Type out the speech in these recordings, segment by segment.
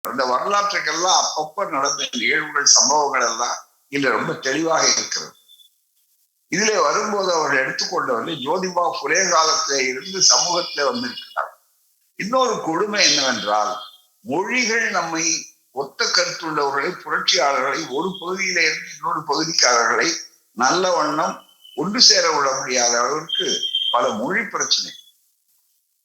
அந்த வரலாற்றுக்கெல்லாம் அப்பப்ப நடந்த நிகழ்வுகள் சம்பவங்கள் எல்லாம் இதுல ரொம்ப தெளிவாக இருக்கிறது. இதுல வரும்போது அவர் எடுத்துக்கொண்டவர்கள் ஜோதிபா புலே காலத்திலே இருந்து சமூகத்திலே வந்திருக்கிறார். இன்னொரு கொடுமை என்னவென்றால் மொழிகள் நம்மை ஒத்த கருத்துள்ளவர்களை புரட்சியாளர்களை ஒரு பகுதியில இருந்து இன்னொரு பகுதிக்காரர்களை நல்ல வண்ணம் ஒன்று சேர விட முடியாத அளவிற்கு பல மொழி பிரச்சனை.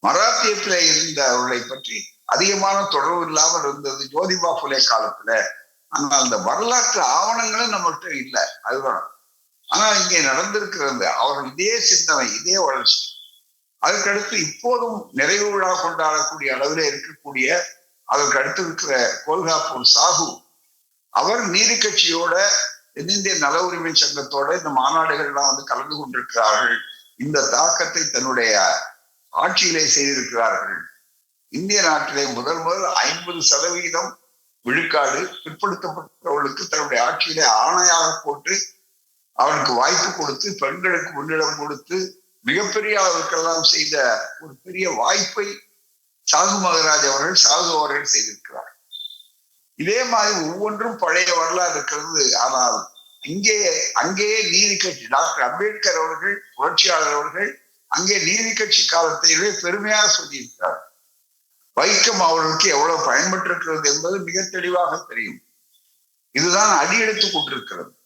மராத்தியத்தில் இருந்த அவர்களை பற்றி அதிகமான தொடர்பு இல்லாமல் இருந்தது ஜோதிபா புலே காலத்துல. ஆனால் அந்த வரலாற்று ஆவணங்களும் நம்மகிட்ட இல்லை. அதுதான். ஆனா இங்கே நடந்திருக்கிறது அவர்கள் இதே சிந்தனை இதே வளர்ச்சி. அதுக்கடுத்து இப்போதும் நிறைவு விழா கொண்டாடக்கூடிய அளவில் இருக்கக்கூடிய அதற்கு அடுத்து இருக்கிற கோல்காப்பூர் சாகு அவர் நீதி கட்சியோட தென்னிந்திய நல உரிமை சங்கத்தோட இந்த மாநாடுகள்லாம் வந்து கலந்து கொண்டிருக்கிறார்கள். இந்த தாக்கத்தை தன்னுடைய ஆட்சியிலே செய்திருக்கிறார்கள். இந்திய நாட்டிலே முதல் முதல் ஐம்பது சதவீதம் விழுக்காடு பிற்படுத்தப்பட்டவர்களுக்கு தன்னுடைய ஆட்சியிலே ஆணையாக போட்டு அவனுக்கு வாய்ப்பு கொடுத்து பெண்களுக்கு முன்னிடம் கொடுத்து மிகப்பெரிய அளவுக்கெல்லாம் செய்த ஒரு பெரிய வாய்ப்பை சாகு மகராஜ் அவர்கள் சாகு அவர்கள் செய்திருக்கிறார். இதே மாதிரி ஒவ்வொன்றும் பழைய வரலாறு இருக்கிறது. ஆனால் இங்கே அங்கேயே நீதி கட்சி டாக்டர் அம்பேத்கர் அவர்கள் புரட்சியாளர் அவர்கள் அங்கே நீதி கட்சி காலத்திலே பெருமையாக சொல்லியிருக்கிறார். வைக்கம் அவர்களுக்கு எவ்வளவு பயன்பட்டிருக்கிறது என்பது மிக தெளிவாக தெரியும். இதுதான் அடி எடுத்துக் கொண்டிருக்கிறது.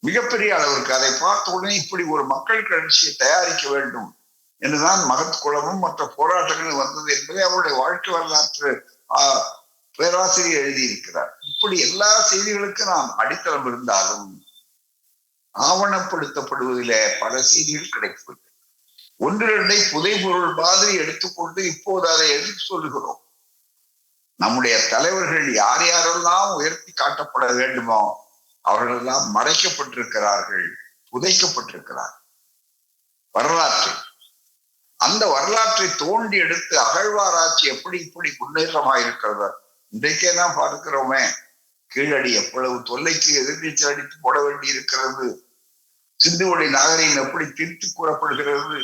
மிகப்பெரிய அளவிற்கு அதை பார்த்த உடனே இப்படி ஒரு மக்கள் கட்சியை தயாரிக்க வேண்டும் என்றுதான் மகத் குளமும் மற்ற போராட்டங்கள் வந்தது என்பதை அவருடைய வாழ்க்கை வரலாற்று ஆஹ் பேராசிரியர் எழுதியிருக்கிறார். இப்படி எல்லா செய்திகளுக்கும் நாம் அடித்தளம் இருந்தாலும் ஆவணப்படுத்தப்படுவதிலே பல செய்திகள் கிடைப்பது. ஒன்றிரண்டை புதைபொருள் மாதிரி எடுத்துக்கொண்டு இப்போது அதை எடுத்து சொல்லுகிறோம். நம்முடைய தலைவர்கள் யார் யாரெல்லாம் உயர்த்தி காட்டப்பட வேண்டுமோ அவர்களெல்லாம் மறைக்கப்பட்டிருக்கிறார்கள் புதைக்கப்பட்டிருக்கிறார் வரலாற்று. அந்த வரலாற்றை தோண்டி எடுத்து அகழ்வாராய்ச்சி எப்படி இப்படி முன்னேற்றமாக இருக்கிறது? இன்றைக்கே தான் பார்க்கிறோமே. கீழடி எவ்வளவு தொல்லைக்கு எதிர்நீச்சல் அடித்து போட வேண்டி இருக்கிறது சிந்துவெளி நாகரிகம் எப்படி திருத்தி கூறப்படுகிறது?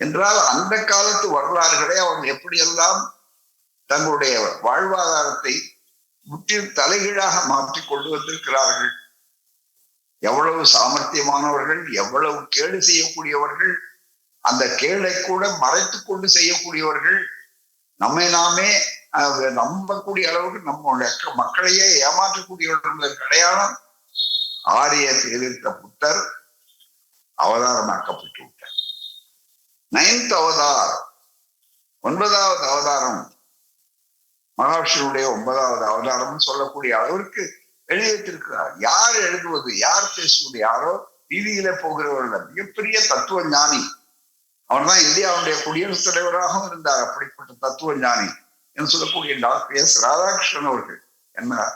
என்றால் அந்த காலத்து வரலாறுகளை அவர்கள் எப்படியெல்லாம் தங்களுடைய வாழ்வாதாரத்தை முற்றிலும் தலைகீழாக மாற்றி கொண்டு வந்திருக்கிறார்கள்? எவ்வளவு சாமர்த்தியமானவர்கள் எவ்வளவு கேடு செய்யக்கூடியவர்கள் அந்த கேளை கூட மறைத்து கொண்டு செய்யக்கூடியவர்கள் நம்மை நாமே நம்பக்கூடிய அளவுக்கு நம்முடைய மக்களையே ஏமாற்றக்கூடியவர்கள் அடையாளம் ஆரிய எதிர்த்த புத்தர் அவதாரமாக்கப்பட்டு விட்டார் நைன்த் அவதாரம் ஒன்பதாவது அவதாரம். மகாவிஷ்ணுடைய ஒன்பதாவது அவதாரம் சொல்லக்கூடிய அளவிற்கு எழுதியிருக்கிறார் யார் எழுதுவது யார் பேசுவது யாரோ வீதியில போகிறவர்கள் மிகப்பெரிய தத்துவ ஞானி அவர் தான் இந்தியாவுடைய குடியரசுத் தலைவராகவும் இருந்தார். அப்படிப்பட்ட தத்துவ ஞானி என்று சொல்லக்கூடிய டாக்டர் எஸ். ராதாகிருஷ்ணன் அவர்கள். என்ன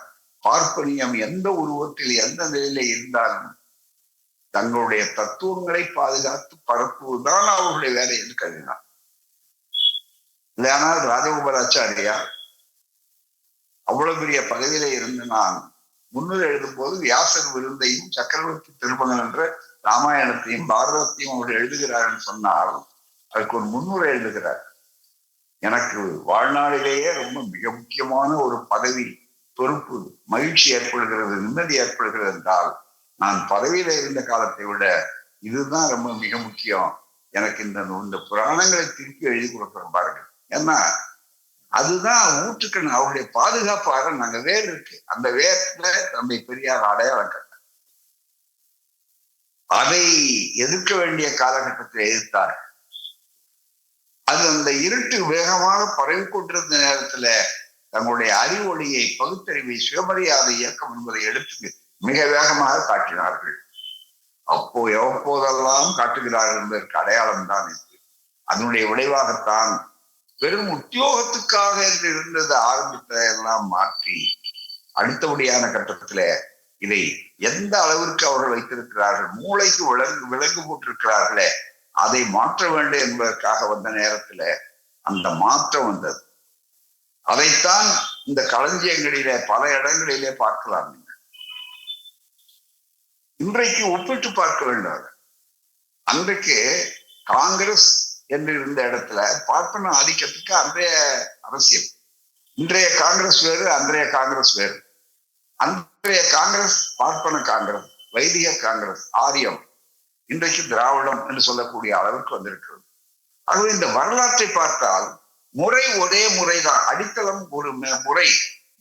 பார்ப்பனியம் எந்த உருவத்தில் எந்த நிலையில இருந்தாலும் தங்களுடைய தத்துவங்களை பாதுகாத்து பரப்புவதுதான் அவர்களுடைய வேலை என்று கருதினார். இல்லையானால் ராஜகோபாலாச்சாரியா அவ்வளவு பெரிய பகுதியில இருந்து நான் முன்னுரை எழுதும் போது வியாசர் விருந்தையும் சக்கரவர்த்தி திருமணம் என்ற ராமாயணத்தையும் பாரதத்தையும் அவர் எழுதுகிறார் சொன்னால் அதுக்கு ஒரு முன்னுரை எழுதுகிறார். எனக்கு வாழ்நாளிலேயே ரொம்ப மிக முக்கியமான ஒரு பதவி பொறுப்பு மகிழ்ச்சி ஏற்படுகிறது நிம்மதி ஏற்படுகிறது என்றால் நான் பதவியில இருந்த காலத்தை விட இதுதான் ரொம்ப மிக முக்கியம். எனக்கு இந்த இந்த புராணங்களை திருப்பி எழுதி கொடுக்குறோம் பாருங்க. ஏன்னா அதுதான் ஊற்றுக்கண் அவருடைய பாதுகாப்பாக நாங்க வேர் இருக்கு. அந்த வேர்ல தம்பி பெரியார் அடையாளம் கட்ட அதை எதிர்க்க வேண்டிய காலகட்டத்தில் எதிர்த்தார். அது அந்த இருட்டு வேகமாக பரவி கொண்டிருந்த நேரத்துல தங்களுடைய அறிவொளியை பகுத்தறிவை சுயமரியாதை இயக்கம் என்பதை எடுத்து மிக வேகமாக காட்டினார்கள். அப்போ எவ்வப்போதெல்லாம் காட்டுகிறார்கள் என்பதற்கு அடையாளம் தான் இது. அதனுடைய விளைவாகத்தான் பெரும் உத்தியோகத்துக்காக இருந்தது ஆரம்பித்த எல்லாம் மாற்றி அடுத்தபடியான கட்டத்துல இதை எந்த அளவிற்கு அவர்கள் வைத்திருக்கிறார்கள் மூளைக்கு விலங்கு விலங்கு போட்டிருக்கிறார்களே அதை மாற்ற வேண்டும் என்பதற்காக வந்த நேரத்துல அந்த மாற்றம் வந்தது. அதைத்தான் இந்த களஞ்சியங்களிலே பல இடங்களிலே பார்க்கலாம். நீங்க இன்றைக்கு ஒப்பிட்டு பார்க்க வேண்டும். அன்றைக்கு காங்கிரஸ் என்று இருந்த இடத்துல பார்ப்பன ஆதிக்கத்துக்கு அன்றைய அரசியல் இன்றைய காங்கிரஸ் வேறு அன்றைய காங்கிரஸ் வேறு. அன்றைய காங்கிரஸ் பார்ப்பன காங்கிரஸ் வைதிக காங்கிரஸ் ஆரியம். இன்றைக்கு திராவிடம் என்று சொல்லக்கூடிய அளவுக்கு வந்திருக்கிறது. ஆகவே இந்த வரலாற்றை பார்த்தால் முறை ஒரே முறைதான். அடித்தளம் ஒரு முறை.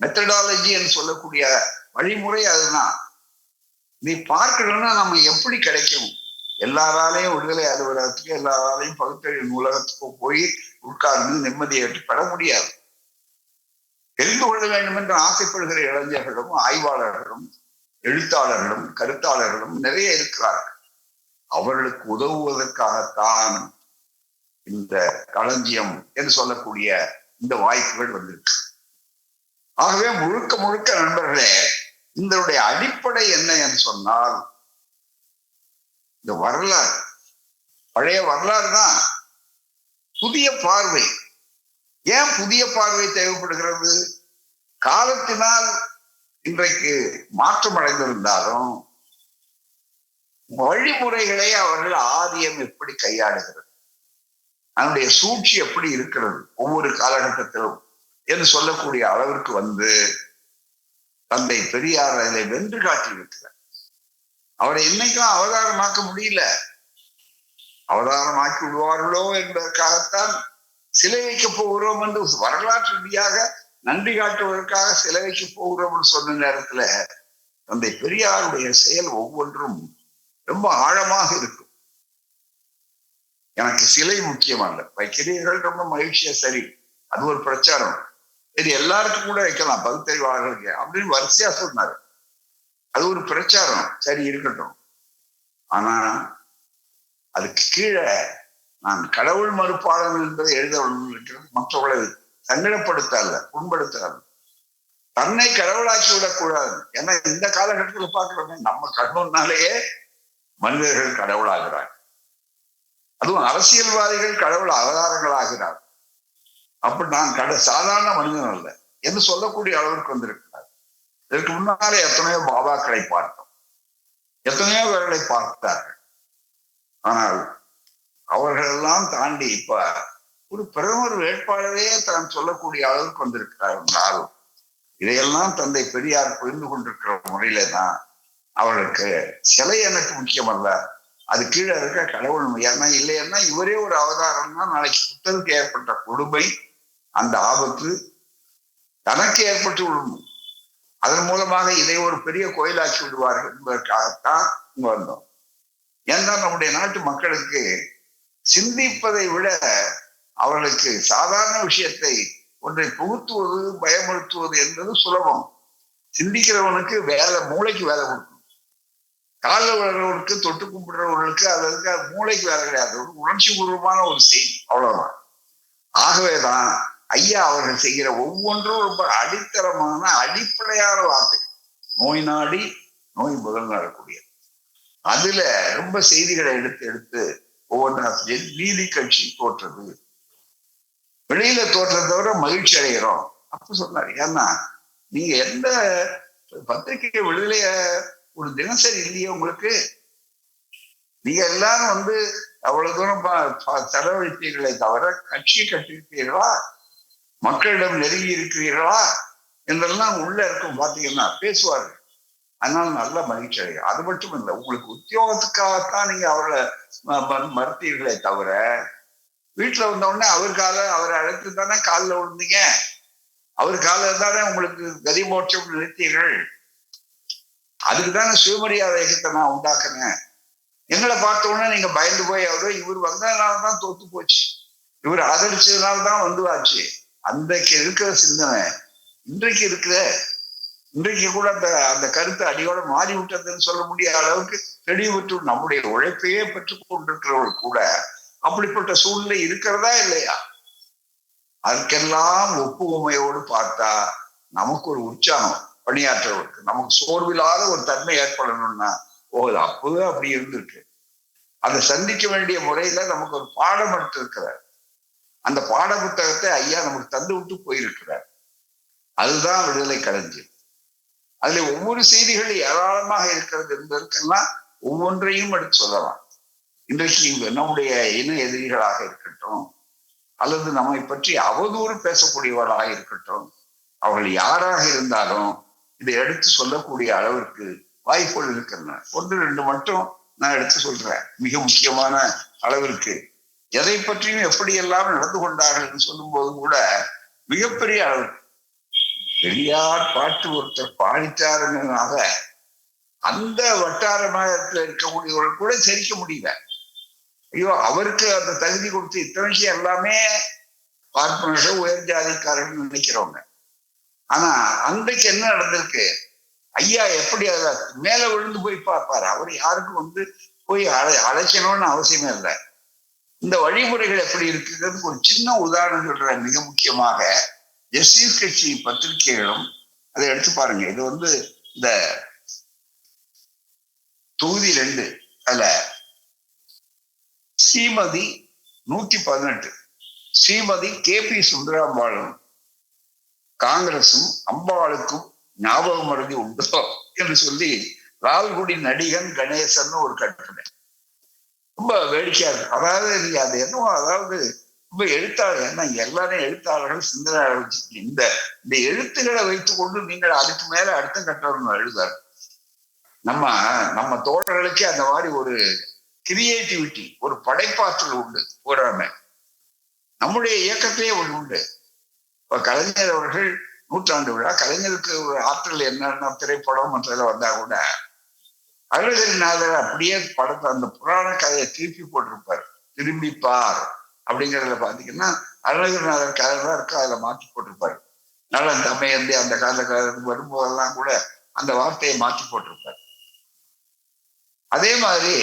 மெத்தடாலஜி என்று சொல்லக்கூடிய வழிமுறை அதுதான். நீ பார்க்கணும்னா நம்ம எப்படி கிடைக்கும்? எல்லாராலையும் விடுதலை அலுவலகத்துக்கு எல்லாராலையும் பகுத்தறிவு நூலகத்துக்கு போய் உட்கார்ந்து நிம்மதியை பெற முடியாது. தெரிந்து கொள்ள வேண்டும் என்று ஆசைப்படுகிற இளைஞர்களும் ஆய்வாளர்களும் எழுத்தாளர்களும் கருத்தாளர்களும் நிறைய இருக்கிறார்கள். அவர்களுக்கு உதவுவதற்காகத்தான் இந்த களஞ்சியம் என்று சொல்லக்கூடிய இந்த வாய்ப்புகள் வந்திருக்கு. ஆகவே முழுக்க முழுக்க நண்பர்களே இதனுடைய அடிப்படை என்ன என்று சொன்னால் இந்த வரலாறு. பழைய வரலாறு தான். புதிய பார்வை. ஏன் புதிய பார்வை தேவைப்படுகிறது? காலத்தினால் இன்றைக்கு மாற்றம் அடைந்திருந்தாலும் வழிமுறைகளை அவர்கள் ஆரியம் எப்படி கையாளுகிறது? அதனுடைய சூழ்ச்சி எப்படி இருக்கிறது? ஒவ்வொரு காலகட்டத்திலும் என்று சொல்லக்கூடிய அளவிற்கு வந்து தந்தை பெரியார் அதை வென்று காட்டியிருக்கிறார் அவரை என்னைக்கும் அவதாரமாக்க முடியல? அவதாரமாக்கி விடுவார்களோ என்பதற்காகத்தான் சிலை வைக்க போகிறோம் என்று வரலாற்று ரீதியாக நன்றி காட்டுவதற்காக சிலை வைக்க போகிறோம் என்று சொன்ன நேரத்துல தந்தை பெரியாருடைய செயல் ஒவ்வொன்றும் ரொம்ப ஆழமாக இருக்கும். எனக்கு சிலை முக்கியம் வைக்கிறீர்கள் ரொம்ப மகிழ்ச்சியா? சரி அது ஒரு பிரச்சாரம். இது எல்லாருக்கும் கூட வைக்கலாம் பகுத்தறிவாளர்களுக்கு. அப்படின்னு வரிசையா சொன்னாரு. அது ஒரு பிரச்சாரம். சரி இருக்கட்டும். ஆனா அதுக்கு கீழே நான் கடவுள் மறுப்பாளன் என்பதை எழுத இருக்கிறது மற்றவர்களை சங்கடப்படுத்த அல்ல புண்படுத்த அல்ல தன்னை கடவுளாக்கி விடக்கூடாது. ஏன்னா இந்த காலகட்டத்தில் பார்க்கிறோமே நம்ம கடவுள்னாலேயே மனிதர்கள் கடவுளாகிறார் அதுவும் அரசியல்வாதிகள் கடவுள் அவதாரங்கள் அப்ப நான் கட சாதாரண மனிதன் அல்ல என்று சொல்லக்கூடிய அளவிற்கு வந்திருக்கிறார். இதற்கு முன்னாலே எத்தனையோ பாபாக்களை பார்த்தோம். எத்தனையோ பேர்களை பார்த்தார்கள். ஆனால் அவர்களெல்லாம் தாண்டி இப்ப ஒரு பிரதமர் வேட்பாளரே தான் சொல்லக்கூடிய அளவுக்கு வந்திருக்கிறார் என்றால் இதையெல்லாம் தந்தை பெரியார் புரிந்து கொண்டிருக்கிற முறையில தான் அவர்களுக்கு சிலை எனக்கு முக்கியம் அல்ல அது கீழே இருக்க கடவுள் ஏன்னா இல்லைன்னா இவரே ஒரு அவதாரம் தான் நாளைக்கு புத்தருக்கு ஏற்பட்ட கொடுமை அந்த ஆபத்து தனக்கு ஏற்பட்டு விடும் அதன் மூலமாக இதை ஒரு பெரிய கோயிலாக்கி விடுவார்கள் என்பதற்காகத்தான் இங்க வந்தோம். ஏன்னா நம்முடைய நாட்டு மக்களுக்கு சிந்திப்பதை விட அவர்களுக்கு சாதாரண விஷயத்தை ஒன்றை புகுத்துவது பயமுறுத்துவது என்பது சுலபம். சிந்திக்கிறவனுக்கு வேலை மூளைக்கு வேலை கொடுக்கணும். காலில் விழுறவனுக்கு தொட்டு கும்பிடுறவர்களுக்கு அதற்கு மூளைக்கு வேலை கிடையாது. ஒரு உணர்ச்சி பூர்வமான ஒரு செய்தி அவ்வளவுதான். ஆகவேதான் ஐயா அவர்கள் செய்கிற ஒவ்வொன்றும் ரொம்ப அடித்தரமான அடிப்படையான வார்த்தை. நோய் நாடி நோய் முதல் அதுல ரொம்ப செய்திகளை எடுத்து எடுத்து ஒவ்வொன்றா நீதி கட்சி தோற்றது. வெளியில தோற்றதை விட மகிழ்ச்சி அடைகிறோம். அப்ப சொன்னார் ஏன்னா நீங்க எந்த பத்திரிகை விடுதலைய ஒரு தினசரி இல்லையே உங்களுக்கு? நீங்க எல்லாரும் வந்து அவ்வளவு தூரம் செலவழித்தீர்களே தவிர கட்சி கட்டிருப்பீர்களா மக்களிடம் நெருங்கி இருக்கிறீர்களா என்றெல்லாம் உள்ள இருக்கும் பார்த்தீங்கன்னா பேசுவார்கள். அதனால நல்ல மகிழ்ச்சி அடையும். அது மட்டும் இல்லை உங்களுக்கு உத்தியோகத்துக்காகத்தான் நீங்க அவரை மறுத்தீர்களே தவிர வீட்டுல வந்த உடனே அவர் அவரை அழைத்து தானே காலில் விழுந்தீங்க? அவர் தானே உங்களுக்கு கதிமோட்சம் நிறுத்தீர்கள்? அதுக்கு தானே சுயமரியாதை இயக்கத்தை நான் உண்டாக்குனேன். எங்களை பார்த்த உடனே நீங்க பயந்து போய் அவரோ இவர் வந்ததுனால தான் தோத்து போச்சு. இவர் ஆதரிச்சதுனால தான் வந்து ஆச்சு. அன்றைக்கு இருக்கிற சிந்தனை. இன்றைக்கு இருக்கிற இன்றைக்கு கூட அந்த அந்த கருத்து அடியோட மாறி விட்டதுன்னு சொல்ல முடியாத அளவுக்கு தெளிவுற்று நம்முடைய உழைப்பையே பெற்றுக் கொண்டிருக்கிறவர்கள் கூட அப்படிப்பட்ட சூழ்நிலை இருக்கிறதா இல்லையா? அதுக்கெல்லாம் ஒப்புமையோடு பார்த்தா நமக்கு ஒரு உற்சாகம் பணியாற்றவருக்கு நமக்கு சோர்வில்லாத ஒரு தன்மை ஏற்படணும்னா ஓ அப்பவே அப்படி இருந்திருக்கு. அதை சந்திக்க வேண்டிய முறையில நமக்கு ஒரு பாடம் எடுத்திருக்கிறார். அந்த பாட புத்தகத்தை ஐயா நமக்கு தந்து விட்டு போயிருக்கிறார். அதுதான் விடுதலை கலைஞர். அதுல ஒவ்வொரு செய்திகள் ஏராளமாக இருக்கிறது என்பதற்கெல்லாம் ஒவ்வொன்றையும் எடுத்து சொல்லலாம். இன்றைக்கு நம்முடைய இன எதிரிகளாக இருக்கட்டும் அல்லது நம்மை பற்றி அவதூறு பேசக்கூடியவர்களாக இருக்கட்டும் அவர்கள் யாராக இருந்தாலும் இதை எடுத்து சொல்லக்கூடிய அளவிற்கு வாய்ப்புகள் இருக்கின்றன. ஒன்று ரெண்டு மட்டும் நான் எடுத்து சொல்றேன். மிக முக்கியமான அளவிற்கு எதை பற்றியும் எப்படியெல்லாம் நடந்து கொண்டார்கள் என்று சொல்லும் போது கூட மிகப்பெரிய அளவு. பெரியார் பாட்டு ஒருத்தர் பாடிட்டாருங்கிறதுனால அந்த வட்டார வட்டாரமாக இருக்கக்கூடியவர்கள் கூட சரிக்க முடியல. ஐயோ அவருக்கு அந்த தகுதி கொடுத்து இத்தனை விஷயம் எல்லாமே பார்ப்பனர்கள் உயர் ஜாதிக்காரர்கள் நினைக்கிறவங்க. ஆனா அன்றைக்கு என்ன நடந்திருக்கு? ஐயா எப்படி அத மேல விழுந்து போய் பார்ப்பாரு? அவர் யாருக்கும் வந்து போய் அழை அழைக்கணும்னு அவசியமே இல்லை. இந்த வழிமுறைகள் எப்படி இருக்குங்கிறது ஒரு சின்ன உதாரணம் சொல்றேன் மிக முக்கியமாக. ஜஸ்டிஸ் கட்சி பத்திரிகைகளும் அதை எடுத்து பாருங்க. இது வந்து இந்த தொகுதி ரெண்டு அதுல ஸ்ரீமதி நூத்தி பதினெட்டு ஸ்ரீமதி கே பி சுந்தராம்பாளும் காங்கிரசும் அம்பாளுக்கும் ஞாபகம் மருதி உண்டோ என்று சொல்லி லால்குடி நடிகன் கணேசன் ஒரு கட்டுரை. ரொம்ப வேடிக்கையா இருக்கு. அதாவது நீங்க அது என்னவோ அதாவது ரொம்ப எழுத்தாளர் ஏன்னா எல்லாரும் எழுத்தாளர்கள் சிந்தனையாளர் வச்சுக்கீங்க இந்த இந்த எழுத்துக்களை வைத்துக் கொண்டு நீங்கள் அதுக்கு மேல அடுத்த கட்டணும் எழுதாரு நம்ம நம்ம தோழர்களுக்கே அந்த மாதிரி ஒரு கிரியேட்டிவிட்டி ஒரு படைப்பாற்றல் உண்டு போறாம நம்முடைய இயக்கத்திலே ஒன்று உண்டு. இப்போ கலைஞர் அவர்கள் நூற்றாண்டு விழா கலைஞருக்கு ஒரு ஆற்றல் என்னென்ன திரைப்படம் மற்றதில் வந்தா கூட அருணகிரிநாதர் அப்படியே படத்தை அந்த புராண கதையை திருப்பி போட்டிருப்பார். திரும்பி பார் அப்படிங்கிறதுல பாத்தீங்கன்னா அருணகிரிநாதர் கதை தான் இருக்கு? அதுல மாற்றி போட்டிருப்பாரு. நல்ல தமையந்தி அந்த காலத்துல வரும்போதெல்லாம் கூட அந்த வார்த்தையை மாற்றி போட்டிருப்பார். அதே மாதிரி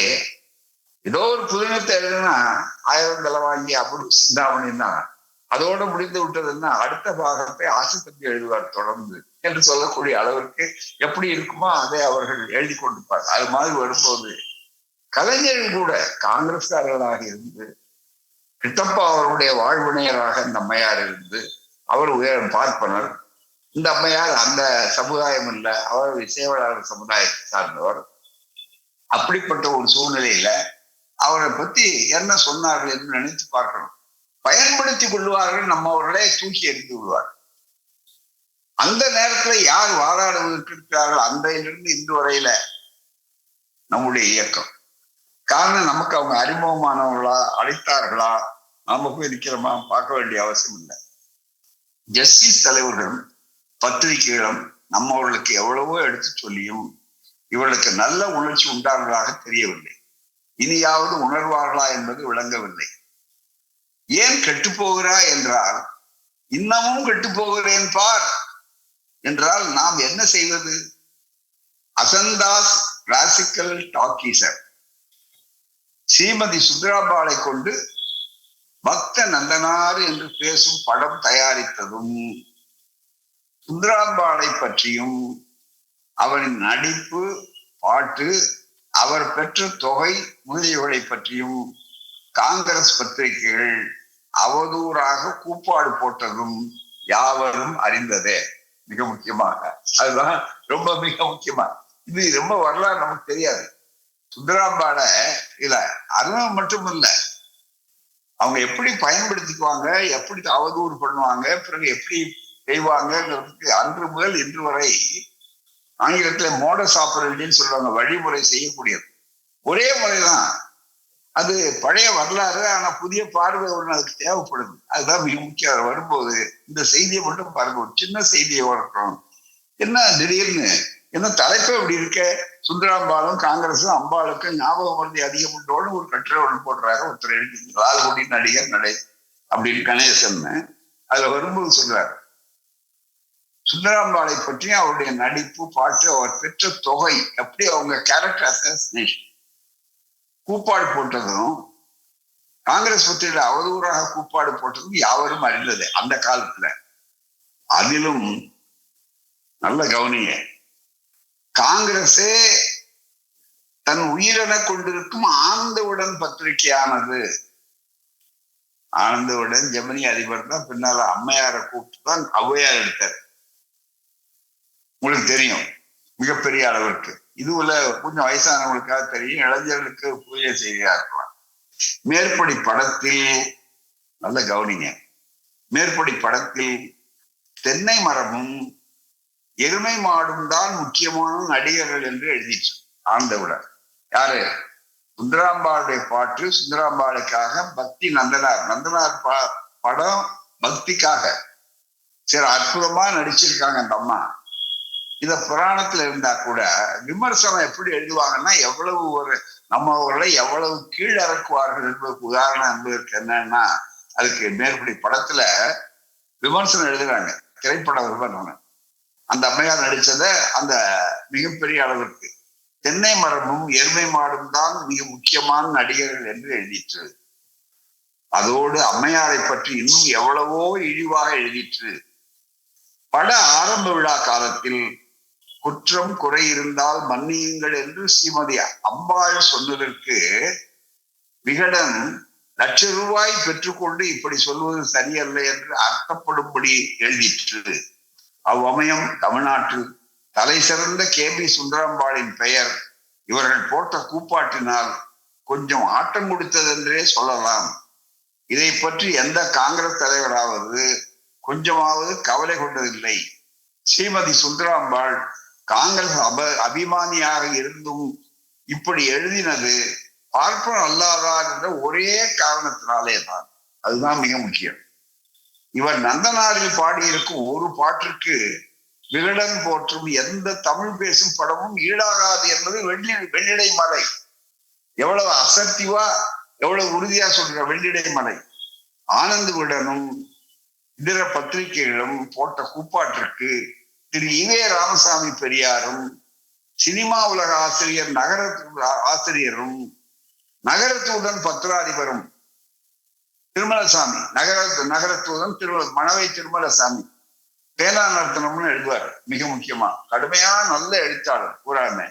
ஏதோ ஒரு புதினத்தை எழுதுனா ஆயிரம் தலை வாங்கி அப்படி சிந்தாமணின்னா அதோட முடிந்து விட்டதுன்னா அடுத்த பாகத்தை ஆசைப்பத்தி எழுதுவார் தொடர்ந்து என்று சொல்லக்கூடிய அளவிற்கு எப்படி இருக்குமோ அதை அவர்கள் எழுதி கொண்டிருப்பார் அது மாதிரி வரும்போது கலைஞர்கள் கூட காங்கிரஸ்காரர்களாக இருந்து கிட்டப்பா அவருடைய வாழ்வினையராக இந்த அம்மையார் இருந்து அவர் உயர் பார்ப்பனர். இந்த அம்மையார் அந்த சமுதாயம் இல்லை அவர் இசைவளாளர் சமுதாயத்தை சார்ந்தவர். அப்படிப்பட்ட ஒரு சூழ்நிலையில அவரை பத்தி என்ன சொன்னார்கள் என்று நினைத்து பார்க்கணும். பயன்படுத்தி கொள்வார்கள் நம்ம அவர்களே தூக்கி எறிந்து விடுவார்கள். அந்த நேரத்துல யார் வாதாடுவதற்கு இருக்கிறார்கள்? அன்றையிலிருந்து இன்று வரையில நம்முடைய இயக்கம். காரணம் நமக்கு அவங்க அறிமுகமானவர்களா அழைத்தார்களா? நாம போய் இருக்கிறோமா பார்க்க வேண்டிய அவசியம் இல்லை. ஜஸ்டிஸ் தலைவர்களும் பத்திரிகைகளும் நம்மவர்களுக்கு எவ்வளவோ எடுத்து சொல்லியும் இவர்களுக்கு நல்ல உணர்ச்சி உண்டானதாக தெரியவில்லை. இனியாவது உணர்வார்களா என்பது விளங்கவில்லை. ஏன் கெட்டு போகிறாய் என்றால் இன்னமும் கெட்டு போகிறேன் பார். என்றால் நாம் என்ன செய்வது? அசந்தாஸ் கிளாசிக்கல் டாக்கீசர் ஸ்ரீமதி சுந்தராபாலை கொண்டு பக்த நந்தனார் என்று பேசும் படம் தயாரித்ததும் சுந்தராம்பாளை பற்றியும் அவரின் நடிப்பு பாட்டு அவர் பெற்ற தொகை முதலியவர்களை பற்றியும் காங்கிரஸ் பத்திரிகைகள் அவதூறாக கூப்பாடு போட்டதும் யாவரும் அறிந்ததே. மிக முக்கியமாக. அதுதான் ரொம்ப மிக முக்கியமா. இது ரொம்ப வரலாறு நமக்கு தெரியாது. சுந்தராம்பாட இல்ல அருணம் மட்டும் இல்ல அவங்க எப்படி பயன்படுத்திக்குவாங்க எப்படி அவதூறு பண்ணுவாங்க பிறகு எப்படி செய்வாங்கிறதுக்கு அன்று முதல் இன்று வரை ஆங்கிலத்துல மோட ஆப்பரேட்டின்னு சொல்லுவாங்க வழிமுறை செய்யக்கூடியது. ஒரே முறைதான். அது பழைய வரலாறு ஆனா புதிய பார்வை ஒன்று அதுக்கு தேவைப்படுது. அதுதான் மிக முக்கியம். வரும்போது இந்த செய்தியை மட்டும் பாருங்க. ஒரு சின்ன செய்தியை வளர்க்கணும் என்ன திடீர்னு? என்ன தலைப்பு அப்படி இருக்க? சுந்தராம்பாலும் காங்கிரஸும் அம்பாளுக்கும் ஞாபகம் மருதி அதிகம் உண்டோடு ஒரு கட்டுரை ஒன்று போடுறாரு. ஒருத்தர் எழுதி லால்குடி நடிகர் நடை அப்படின்னு கணேசன். அதுல வரும்போது சொல்றாரு. சுந்தராம்பாளை பற்றியும் அவருடைய நடிப்பு பாட்டு அவர் பெற்ற தொகை எப்படி அவங்க கேரக்டர் அசாசினேஷன் கூப்பாடு போட்டதும் காங்கிரஸ் பற்றியில அவதூறாக கூப்பாடு போட்டதும் யாவரும் அறிந்தது அந்த காலத்துல. அதிலும் நல்ல கவனிங்க. காங்கிரஸே தன் உயிரென கொண்டிருக்கும் ஆனந்தவுடன் பத்திரிகையானது. ஆனந்தவுடன் ஜெமினி அதிபர் தான் பின்னால அம்மையாரை கூப்பிட்டு தான் ஔவையார் எடுத்தார். உங்களுக்கு தெரியும். மிகப்பெரிய அளவிற்கு. இதுல கொஞ்சம் வயசானவங்களுக்காக தெரியும் இளைஞர்களுக்கு புதிய செய்தியா இருக்கலாம். மேற்படி படத்தில் நல்ல கவனிங்க. மேற்படி படத்தில் தென்னை மரமும் எருமை மாடும் தான் முக்கியமான நடிகர்கள் என்று எழுதிச்சு ஆண்டவுடன் யாரு? சுந்தராம்பாளுடைய பாட்டு சுந்தராம்பாளுக்காக பக்தி நந்தனார். நந்தனார் பா படம் பக்திக்காக. சரி அற்புதமா நடிச்சிருக்காங்க அந்த அம்மா. இத புராணத்துல இருந்தா கூட விமர்சனம் எப்படி எழுதுவாங்கன்னா எவ்வளவு ஒரு நம்ம அவர்களை எவ்வளவு கீழிறக்குவார்கள் என்பதற்கு உதாரணம் என்பதற்கு என்னன்னா அதுக்கு மேற்படி படத்துல விமர்சனம் எழுதுறாங்க. திரைப்பட விமர்சனம் அந்த அம்மையார் நடிச்சத அந்த மிகப்பெரிய அளவிற்கு தென்னை மரமும் எருமை மாடும் தான் மிக முக்கியமான நடிகர்கள் என்று எழுதிற்று. அதோடு அம்மையாரை பற்றி இன்னும் எவ்வளவோ இழிவாக எழுதிற்று. பட ஆரம்ப விழா காலத்தில் குற்றம் குறை இருந்தால் மன்னியுங்கள் என்று ஸ்ரீமதி அம்பாள் சொன்னதற்கு விகடன் லட்ச ரூபாய் பெற்றுக்கொண்டு இப்படி சொல்வது சரியல்ல என்று அர்த்தப்படும்படி எழுதிற்று. அவ்வமயம் தமிழ்நாட்டில் தலை சிறந்த கே பி சுந்தரம்பாளின் பெயர். இவர்கள் போட்ட கூப்பாட்டினால் கொஞ்சம் ஆட்டம் கொடுத்ததென்றே சொல்லலாம். இதை பற்றி எந்த காங்கிரஸ் தலைவராவது கொஞ்சமாவது கவலை கொண்டதில்லை. ஸ்ரீமதி சுந்தராம்பாள் காங்கிரஸ் அப அபிமானியாக இருந்தும் இப்படி எழுதினது பார்ப்பன் அல்லாதார் என்ற ஒரே காரணத்தினாலே தான். அதுதான் மிக முக்கியம். இவர் நந்தனாரில் பாடியிருக்கும் ஒரு பாட்டிற்கு விகடன் போற்றும் எந்த தமிழ் பேசும் படமும் ஈடாகாது என்பது வெள்ளி வெள்ளிடை மலை. எவ்வளவு அசர்த்திவா எவ்வளவு உறுதியா சொல்ற வெள்ளிடை மலை. ஆனந்த விடனும் இதர பத்திரிகைகளும் போட்ட கூப்பாட்டிற்கு திரு இவே ராமசாமி பெரியாரும் சினிமா உலக ஆசிரியர் நகர ஆசிரியரும் நகரத்துடன் பத்திராதிபரும் திருமலசாமி. நகர நகரத்துடன் திரு மணவை திருமலசாமி. பேனா நடத்தணும்னு எழுதுவார். மிக முக்கியமா. கடுமையான நல்ல எழுத்தாளர் கூறாமே.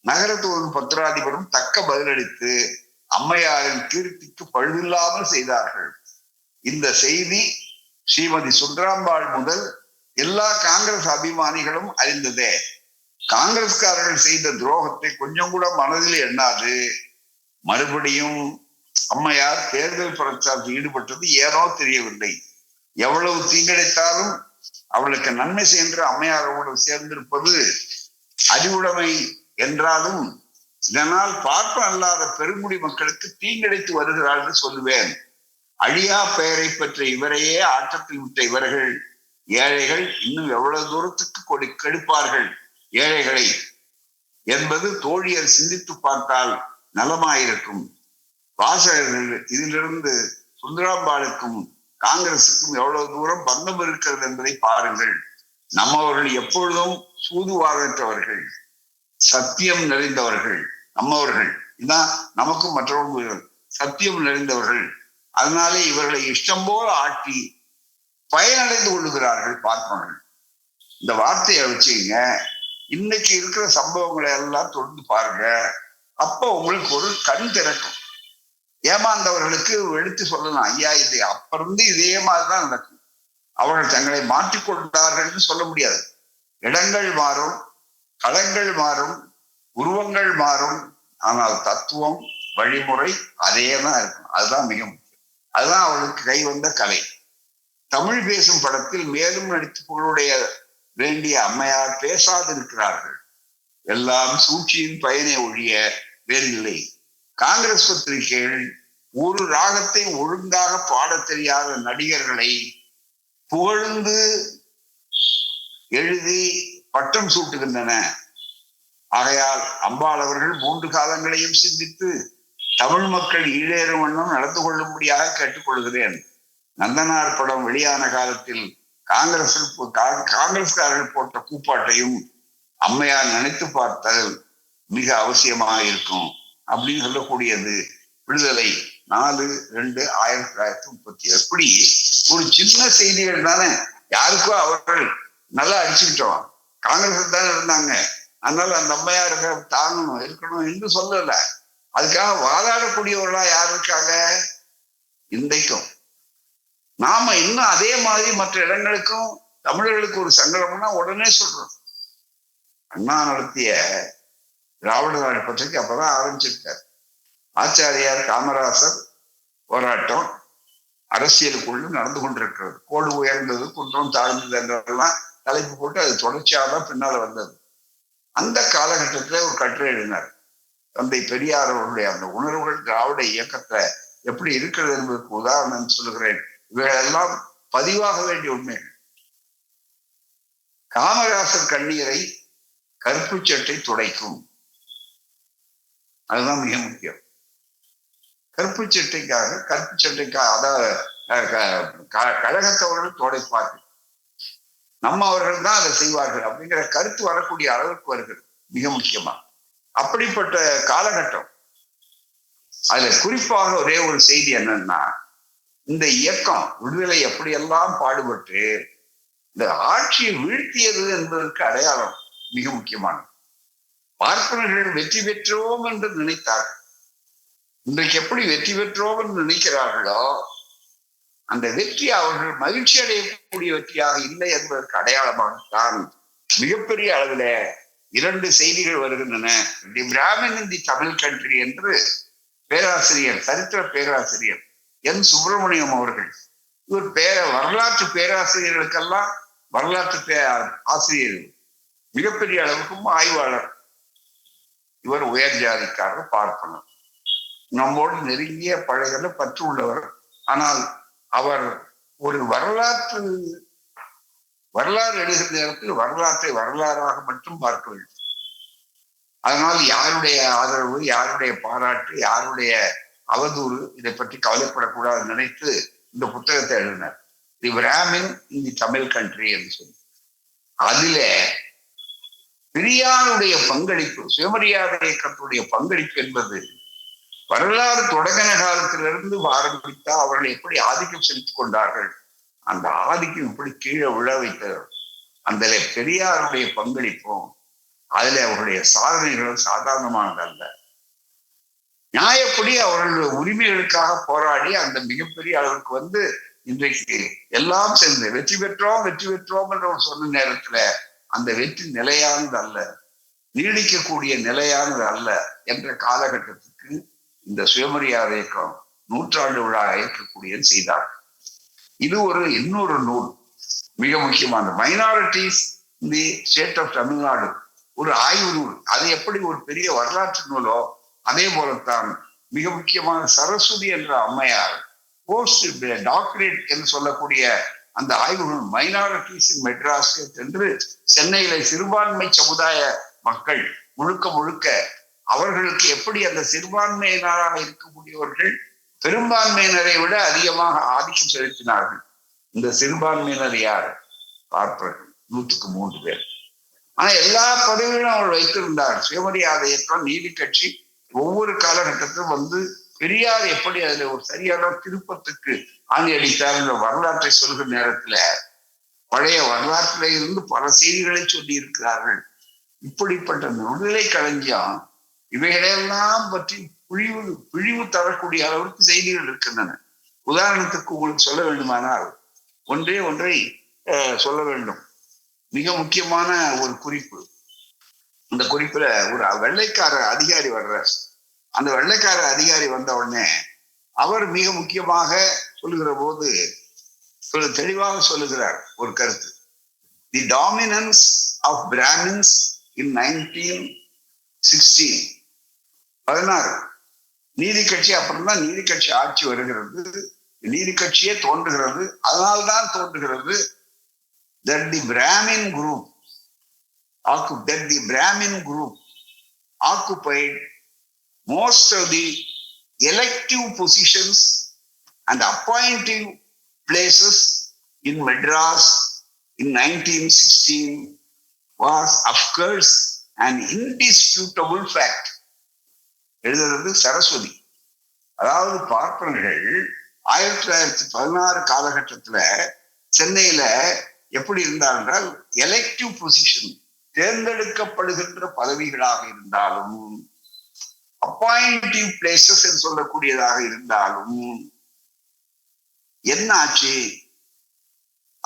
நகரத்துடன் பத்திராதிபரும் தக்க பதிலளித்து அம்மையாரின் கீர்த்திக்கு பழுதில்லாமல் செய்தார்கள். இந்த செய்தி ஸ்ரீமதி சுந்தராம்பாள் முதல் எல்லா காங்கிரஸ் அபிமானிகளும் அறிந்ததே. காங்கிரஸ்காரர்கள் செய்த துரோகத்தை கொஞ்சம் கூட மனதில் எண்ணாது. மறுபடியும் அம்மையார் தேர்தல் பிரச்சாரத்தில் ஈடுபட்டது ஏனோ தெரியவில்லை. எவ்வளவு தீங்கிடைத்தாலும் அவளுக்கு நன்மை சென்று அம்மையாரோடு சேர்ந்திருப்பது அறிவுடைமை என்றாலும் இதனால் பார்ப்ப அல்லாத பெருங்குடி மக்களுக்கு தீங்கிழைத்து வருகிறார்கள் சொல்லுவேன். அழியா பெயரை பெற்ற இவரையே ஆட்டத்தில் விட்ட இவர்கள் ஏழைகள் இன்னும் எவ்வளவு தூரத்துக்கு கொடு கெடுப்பார்கள்? ஏழைகளை என்பது தோழியர் சிந்தித்து பார்த்தால் நலமாயிருக்கும். வாசகர்கள் இதிலிருந்து சுந்தராம்பாளுக்கும் காங்கிரசுக்கும் எவ்வளவு தூரம் பந்தம் இருக்கிறது என்பதை பாருங்கள். நம்மவர்கள் எப்பொழுதும் சூதுவாதற்றவர்கள் சத்தியம் நிறைந்தவர்கள் நம்மவர்கள். இதான் நமக்கும் மற்றவர்கள் சத்தியம் நிறைந்தவர்கள். அதனாலே இவர்களை இஷ்டம் போல ஆட்டி பயனடைந்து கொள்ளுகிறார்கள் பார்ப்பவர்கள். இந்த வார்த்தையை வச்சுங்க இன்னைக்கு இருக்கிற சம்பவங்களை எல்லாம் தொடர்ந்து பாருங்க. அப்போ உங்களுக்கு ஒரு கண் திறக்கும். ஏமாந்தவர்களுக்கு எடுத்து சொல்லலாம். ஐயா இது அப்பிருந்து இதே மாதிரிதான் நடக்கும். அவர்கள் தங்களை மாற்றிக்கொண்டார்கள் சொல்ல முடியாது. இடங்கள் மாறும் களங்கள் மாறும் உருவங்கள் மாறும். ஆனால் தத்துவம் வழிமுறை அதே தான் இருக்கும். அதுதான் மிக முக்கியம். அதுதான் அவளுக்கு கை வந்த கலை. தமிழ் பேசும் படத்தில் மேலும் நடித்து புகழுடைய வேண்டிய அம்மையார் பேசாதிருக்கிறார்கள். எல்லாம் சூழ்ச்சியின் பயனை ஒழிய வேறில்லை. காங்கிரஸ் பத்திரிகைகள் ஒரு ராகத்தை ஒழுங்காக பாடத் தெரியாத நடிகர்களை புகழ்ந்து எழுதி பட்டம் சூட்டுகின்றன. ஆகையால் அம்பாள் அவர்கள் மூன்று காலங்களையும் சிந்தித்து தமிழ் மக்கள் ஈழேறும் வண்ணம் நடந்து கொள்ளும்படியாக கேட்டுக்கொள்கிறேன். நந்தனார் படம் வெளியான காலத்தில் காங்கிரஸ் காங்கிரஸ்காரர்கள் போட்ட கூப்பாட்டையும் அம்மையார் நினைத்து பார்த்தல் மிக அவசியமாக இருக்கும் அப்படின்னு சொல்லக்கூடியது. விடுதலை நாலு ரெண்டு ஆயிரத்தி தொள்ளாயிரத்தி முப்பத்தி எப்படி ஒரு சின்ன செய்திகள் தானே. யாருக்கோ அவர்கள் நல்லா அடிச்சுக்கிட்டோம். காங்கிரஸ் தானே இருந்தாங்க. அதனால அந்த அம்மையாருக்கு தாங்கணும் இருக்கணும் என்று சொல்லல. அதுக்காக வாதாடக்கூடியவர்களா யார் இருக்காங்க? இன்றைக்கும் நாம இன்னும் அதே மாதிரி மற்ற இடங்களுக்கும் தமிழர்களுக்கு ஒரு சங்கடம்னா உடனே சொல்றோம். அண்ணா நடத்திய திராவிட நாடு பற்றிக்கு அப்பதான் ஆரம்பிச்சிருக்காரு. ஆச்சாரியார் காமராசர் போராட்டம் அரசியலுக்குள்ள நடந்து கொண்டிருக்கிறது. கோடு உயர்ந்தது குன்றம் தாழ்ந்தது என்றெல்லாம் தலைப்பு போட்டு அது தொடர்ச்சியாக தான் பின்னால வந்தது. அந்த காலகட்டத்துல ஒரு கட்டுரை எழுதினார். தந்தை பெரியார் அவருடைய அந்த உணர்வுகள் திராவிட இயக்கத்தை எப்படி இருக்கிறது என்பதற்கு உதாரணம் சொல்லுகிறேன். இவைகளெல்லாம் பதிவாக வேண்டிய உண்மைகள் காமராசர் கண்ணீரை கருப்பு சட்டை துடைக்கும். அதுதான் மிக முக்கியம். கருப்பு சட்டைக்காக கருப்பு சட்டைக்காக அதாவது கழகத்தவர்கள் துடைப்பார்கள். நம்ம அவர்கள் தான் அதை செய்வார்கள் அப்படிங்கிற கருத்து வரக்கூடிய அளவுக்கு வருகிறது. மிக முக்கியமா. அப்படிப்பட்ட காலகட்டம். அதுல குறிப்பாக ஒரே ஒரு செய்தி என்னன்னா இந்த இயக்கம் விடுதலை எப்படியெல்லாம் பாடுபட்டு இந்த ஆட்சியை வீழ்த்தியது என்பதற்கு அடையாளம் மிக முக்கியமானது. பார்ப்பனர்கள் வெற்றி பெற்றோம் என்று நினைத்தார்கள். இன்றைக்கு எப்படி வெற்றி பெற்றோம் என்று நினைக்கிறார்களோ அந்த வெற்றி அவர்கள் மகிழ்ச்சி அடையக்கூடிய வெற்றியாக இல்லை என்பதற்கு அடையாளமாகத்தான் மிகப்பெரிய அளவில் இரண்டு செய்திகள் வருகின்றன. The Brahmin in the Tamil country என்று பேராசிரியர் சரித்திர பேராசிரியர் என் சுப்பிரமணியம் அவர்கள். இவர் பேர வரலாற்று பேராசிரியர்களுக்கெல்லாம் வரலாற்று பே ஆசிரியர். மிகப்பெரிய அளவுக்கும் ஆய்வாளர். இவர் உயர் ஜாதிக்காரர் பார்ப்பனர். நம்மோடு நெருங்கிய பழகல பற்று உள்ளவர் ஆனால் அவர் ஒரு வரலாற்று வரலாறு எழுகிற நேரத்தில் வரலாற்றை வரலாறாக மட்டும் பார்க்க வேண்டும். அதனால் யாருடைய ஆதரவு யாருடைய பாராட்டு யாருடைய அவதூறு இதை பற்றி கவலைப்படக்கூடாது நினைத்து இந்த புத்தகத்தை எழுதினார். The Brahmin in the Tamil country என்று சொல்லி. அதுல பெரியாருடைய பங்களிப்பு சுயமரியாதை இயக்கத்துடைய பங்களிப்பு என்பது வரலாறு தொடங்கின காலத்திலிருந்து ஆரம்பித்தால் அவர்கள் எப்படி ஆதிக்கம் செலுத்திக் கொண்டார்கள்? அந்த ஆதிக்கம் இப்படி கீழே விழ வைத்தது. அந்த பெரியாருடைய பங்களிப்பும் அதுல அவருடைய சாதனைகள் சாதாரணமானதல்ல. நியாயப்படி அவர்களுடைய உரிமைகளுக்காக போராடி அந்த மிகப்பெரிய அளவுக்கு வந்து இன்றைக்கு எல்லாம் சேர்ந்து வெற்றி பெற்றோம் வெற்றி பெற்றோம் என்று சொன்ன நேரத்துல அந்த வெற்றி நிலையானது அல்ல. நீடிக்கக்கூடிய நிலையானது அல்ல என்ற காலகட்டத்துக்கு இந்த சுயமரியாதை இயக்கம் நூற்றாண்டு விழா இயக்கக்கூடிய செய்தார். இது ஒரு இன்னொரு நூல். மிக முக்கியமான minorities the state of Tamil Nadu ஒரு ஆய்வு நூல். அது எப்படி ஒரு பெரிய வரலாற்று நூலோ அதே போலத்தான் மிக முக்கியமான சரஸ்வதி என்ற அம்மையார் போஸ்ட் டாக்டரேட் என்று சொல்லக்கூடிய அந்த ஆய்வு மைனாரிட்டிஸ் இன் மெட்ராஸ் என்று சென்னையில சிறுபான்மை சமுதாய மக்கள் முழுக்க முழுக்க அவர்களுக்கு எப்படி அந்த சிறுபான்மையினராக இருக்கக்கூடியவர்கள் பெரும்பான்மையினரை விட அதிகமாக ஆதிக்கம் செலுத்தினார்கள்? இந்த சிறுபான்மையினர் யார்? பார்ப்பர்கள் நூற்றுக்கு மூன்று பேர். ஆனா எல்லா பதவிகளும் அவர் வைத்திருந்தார். சுயமரியாதை இயக்கம் நீதி கட்சி ஒவ்வொரு காலகட்டத்திலும் வந்து பெரியார் எப்படி அதுல ஒரு சரியான திருப்பத்துக்கு ஆணி அடித்தார் என்ற வரலாற்றை சொல்கிற நேரத்துல பழைய வரலாற்றில இருந்து பல செய்திகளை சொல்லி இருக்கிறார்கள் இப்படிப்பட்ட விடுதலை கலைஞம் இவைகளெல்லாம் பற்றி பிழிவு பிழிவு தரக்கூடிய அளவிற்கு செய்திகள் இருக்கின்றன. உதாரணத்துக்கு உங்களுக்கு சொல்ல வேண்டுமானால் ஒன்றே ஒன்றை சொல்ல வேண்டும். மிக முக்கியமான ஒரு குறிப்பு. அந்த குறிப்புல ஒரு வெள்ளைக்கார அதிகாரி வர்றார். அந்த வெள்ளைக்கார அதிகாரி வந்த உடனே அவர் மிக முக்கியமாக சொல்லுகிற போது தெளிவாக சொல்லுகிறார் ஒரு கருத்து. The dominance of Brahmins in nineteen sixteen பதினாறு. நீதி கட்சி அப்புறம் தான் நீதி கட்சி ஆட்சி வருகிறது. நீதி கட்சியே தோன்றுகிறது. அதனால்தான் தோன்றுகிறது. That the Brahmin group that the Brahmin group occupied most of the elective positions and appointive places in Madras in 1916 was, of course, an indisputable fact. எழுதுறது சரஸ்வதி அதாவது பார்ப்பனர்கள் ஆயிரத்தி தொள்ளாயிரத்தி பதினாறு காலகட்டத்தில் சென்னையில் எப்படி இருந்தால் என்றால் எலெக்டிவ் பொசிஷன் தேர்ந்தெடுக்கப்படுகின்ற பதவிகளாக இருந்தாலும் அப்பாயிண்டிவ் பிளேசஸ் என்று சொல்லக்கூடியதாக இருந்தாலும் என்ன ஆச்சு?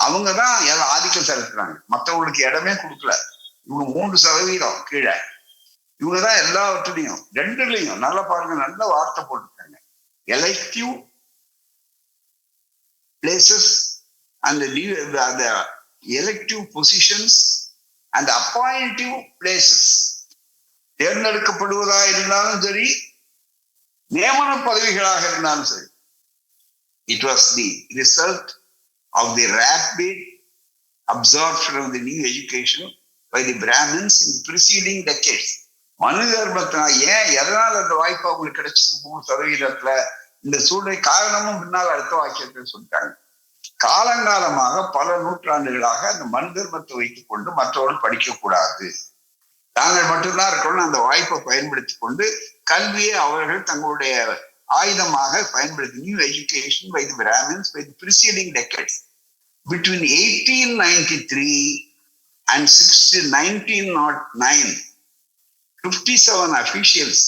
அவங்கதான் ஆதிக்கம் செலுத்துறாங்க. மற்றவங்களுக்கு இடமே கொடுக்கல. இவங்க மூன்று சதவீதம் கீழே. இவங்கதான் எல்லாவற்றிலையும் ரெண்டுலையும் நல்லா பாருங்க நல்ல வார்த்தை போட்டுருக்காங்க. எலெக்டிவ் பிளேசஸ் அந்த அந்த எலெக்டிவ் பொசிஷன்ஸ் அந்த அப்பாயிண்டிவ் பிளேசஸ் தேர்ந்தெடுக்கப்படுவதா இருந்தாலும் சரி நியமன பதவிகளாக இருந்தாலும் சரி. It was the result of the rapid absorption of the new education by the Brahmins in preceding decades Manu தர்மத்தினால் ஏன் எதனால் அந்த வாய்ப்பு அவங்களுக்கு கிடைச்சது? மூணு சதவீதத்துல இந்த சூழ்நிலை காரணமும் பின்னால் அடுத்த வாக்கியத்தை சொல்லிட்டாங்க. காலங்காலமாக பல நூற்றாண்டுகளாக அந்த மண் தர்மத்தை வைத்துக் கொண்டு மற்றவர்கள் படிக்கக்கூடாது. தாங்கள் மட்டும்தான் இருக்கணும் அந்த வாய்ப்பை பயன்படுத்தி கொண்டு கல்வியை அவர்கள் தங்களுடைய ஆயுதமாக பயன்படுத்தி new education by the Brahmins by the preceding decades between eighteen ninety three and sixty nineteen nought nine fifty seven officials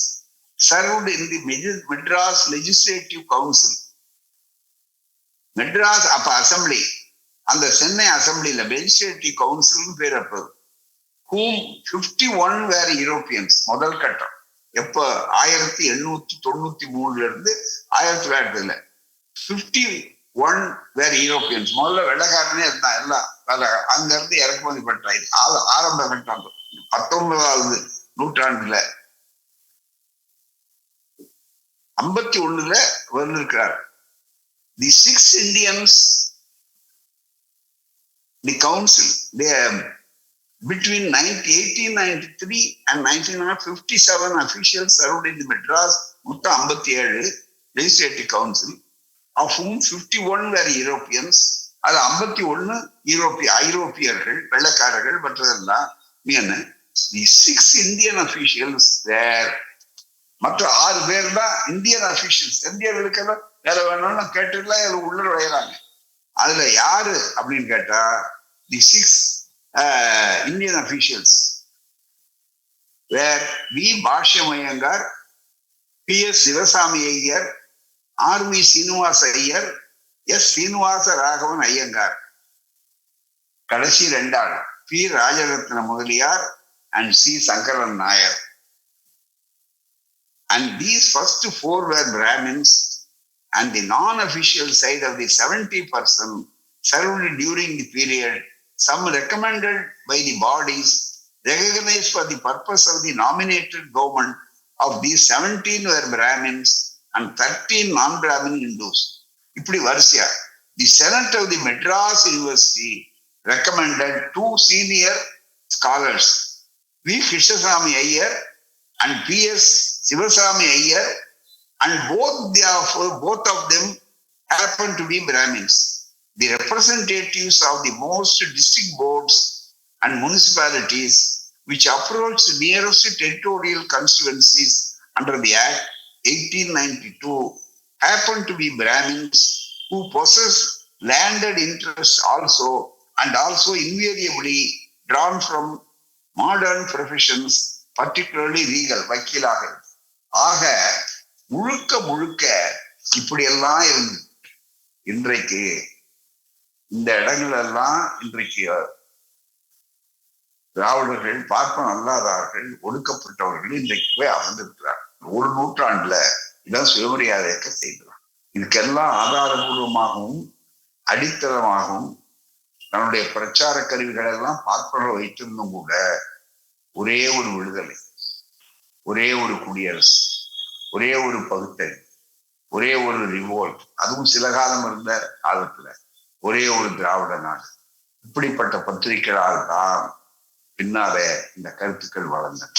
surround in the the Madras legislative council Madras அப்ப அசம்பிளி அந்த சென்னை அசம்பிளியில லெஜிஸ்லேட்டிவ் கவுன்சில் பேர் அப்போ. Hmm fifty one were Europeans முதல் கட்டம். எப்ப? ஆயிரத்தி எண்ணூத்தி தொண்ணூத்தி மூணுல இருந்து ஆயிரத்தி தொள்ளாயிரத்துல. பிப்டி ஒன் வேர் யூரோப்பியன்ஸ் முதல்ல வெள்ளக்காரனே இருந்தான் எல்லாம் அங்க இருந்து இறக்குமதி பட்டாய் ஆரம்ப கட்டம். பத்தொன்பதாவது நூற்றாண்டுல. ஐம்பத்தி ஒண்ணுல வந்திருக்கிறார். The six Indians the council between 1893 and 1957 officials served in the Madras மொத்தம் ஐம்பத்தி ஏழு legislative council of whom fifty one were Europeans அது ஐம்பத்தி ஒன்னு யூரோப்பிய ஐரோப்பியர்கள் வெள்ளக்காரர்கள் மற்றதெல்லாம் சிக்ஸ் இந்தியன் அபிஷியல்ஸ் வேர் மற்ற ஆறு பேர் தான் இந்தியன் அபிஷியல்ஸ் இந்தியர்களுக்கெல்லாம் வேற வேணும்னு கேட்டுக்கலாம் இதுல உள்ள நுழையிறாங்க. அதுல யாரு அப்படின்னு கேட்டா the six Indian officials were V Bhashyam Ayyangar P S Sivaswami Iyer R V Srinivasa Iyer S Srinivasa Raghavan Iyengar. கடைசி ரெண்டாள் P Rajaratna Mudaliar and C Sankaran Nair. And these first four were Brahmins and the non-official side of the 70 person served during the period, some recommended by the bodies recognized for the purpose of the nominated government of these 17 were Brahmins and 13 non-Brahmin Hindus. இப்படி வரிசையா the senate of the Madras university recommended two senior scholars V Krishnaswami Iyer and P.S. Sivasami Iyer, and both they are, both of them happen to be Brahmins. The representatives of the most district boards and municipalities which approach the nearest territorial constituencies under the Act 1892 happen to be Brahmins who possess landed interests also and also invariably drawn from modern professions particularly legal வக்கீலாக ஆக முழுக்க முழுக்க இப்படியெல்லாம் இருந்து இன்றைக்கு இந்த இடங்கள் எல்லாம் இன்றைக்கு திராவிடர்கள் பார்ப்பன் அல்லாதார்கள் ஒடுக்கப்பட்டவர்கள் இன்றைக்கு போய் அமர்ந்திருக்கிறார். ஒரு நூற்றாண்டுல இதான் சுயமரியாதை இயக்க செய்கிறார் இதுக்கெல்லாம் ஆதாரபூர்வமாகவும் அடித்தளமாகவும் தன்னுடைய பிரச்சார கருவிகள் எல்லாம் பார்ப்பனர் வைத்திருந்தும் கூட ஒரே ஒரு விடுதலை ஒரே ஒரு குடியரசு. ஒரே ஒரு பகுத்தறி ஒரே ஒரு ரிவோல்ட் அதுவும் சில காலம் இருந்த காலத்துல ஒரே ஒரு திராவிட நாடு. இப்படிப்பட்ட பத்திரிகைகளால் தான் பின்னாலே இந்த கருத்துக்கள் வளர்ந்தன.